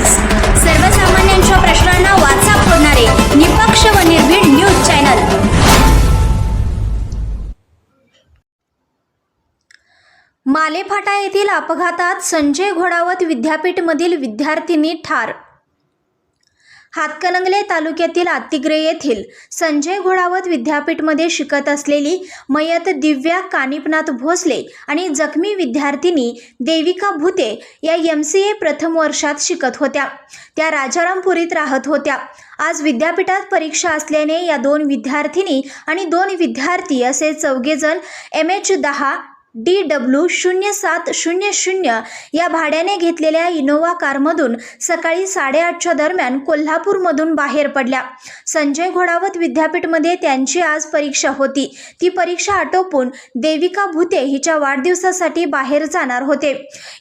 Times सर्वसामान्यांच्या प्रश्नांना वाचा फोडणारे निपक्ष व निर्भीड न्यूज चॅनल. मालेफाटा येथील अपघातात संजय घोडावत विद्यापीठमधील विद्यार्थिनी ठार हातकणंगले तालुक्यातील आत्तिग्रे येथील संजय घोडावत विद्यापीठमध्ये शिकत असलेली मयत दिव्या कानिपनाथ भोसले आणि जखमी विद्यार्थिनी देविका भुते या एम सी ए प्रथम वर्षात शिकत होत्या. त्या राजारामपुरीत राहत होत्या. आज विद्यापीठात परीक्षा असल्याने या दोन विद्यार्थिनी आणि दोन विद्यार्थी असे चौघेजण एम एच दहा डी डब्ल्यू शून्य सात शून्य शून्य या भाड्याने घेतलेल्या इनोवा कारमधून सकाळी साडेआठच्या दरम्यान कोल्हापूरमधून बाहेर पडल्या. संजय घोडावत विद्यापीठमध्ये त्यांची आज परीक्षा होती. ती परीक्षा आटोपून देविका भुते हिच्या वाढदिवसासाठी बाहेर जाणार होते.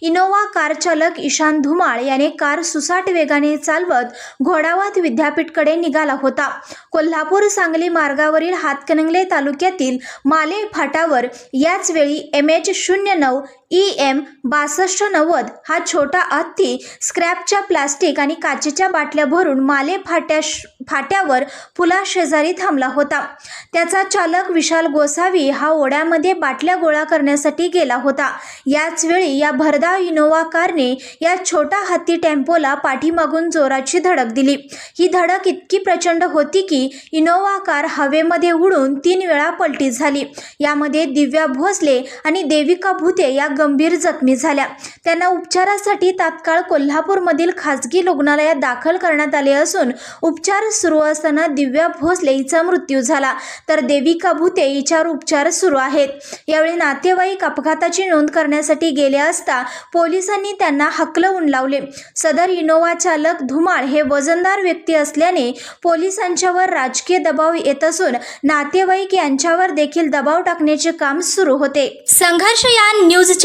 इनोवा कार चालक ईशान धुमाळ याने कार सुसाट वेगाने चालवत घोडावत विद्यापीठकडे निघाला होता. कोल्हापूर सांगली मार्गावरील हातकणंगले तालुक्यातील माले फाटावर याच वेळी एम एच शून्य नऊ ई एम बासष्ट नव्वद हा छोटा हत्ती स्क्रॅपच्या प्लास्टिक आणि काचेच्या बाटल्या भरून माले फाट्या फाट्यावर पुलाशेजारी थांबला होता. त्याचा चालक विशाल गोसावी हा ओढ्यामध्ये बाटल्या गोळा करण्यासाठी गेला होता. याच वेळी या भरधाव इनोवा कारने या छोटा हत्ती टेम्पोला पाठीमागून जोराची धडक दिली. ही धडक इतकी प्रचंड होती की इनोवा कार हवेमध्ये उडून तीन वेळा पलटी झाली. यामध्ये दिव्या भोसले आणि देविका भुते या गंभीर जखमी झाल्या. त्यांना उपचारासाठी तात्काळ कोल्हापूरमधील खासगी रुग्णालयात दाखल करण्यात आले असून उपचार सुरू असताना दिव्या भोसले हिचा मृत्यू झाला. तर देविका भुते हिच्यावर उपचार सुरू आहेत. यावेळी नातेवाईक अपघाताची नोंद करण्यासाठी गेले असता पोलिसांनी त्यांना हकलवून लावले सदर इनोव्हा चालक धुमाळ हे वजनदार व्यक्ती असल्याने पोलिसांच्यावर राजकीय दबाव येत असून नातेवाईक यांच्यावर देखील दबाव टाकण्याचे काम सुरू होते. संघर्ष या न्यूज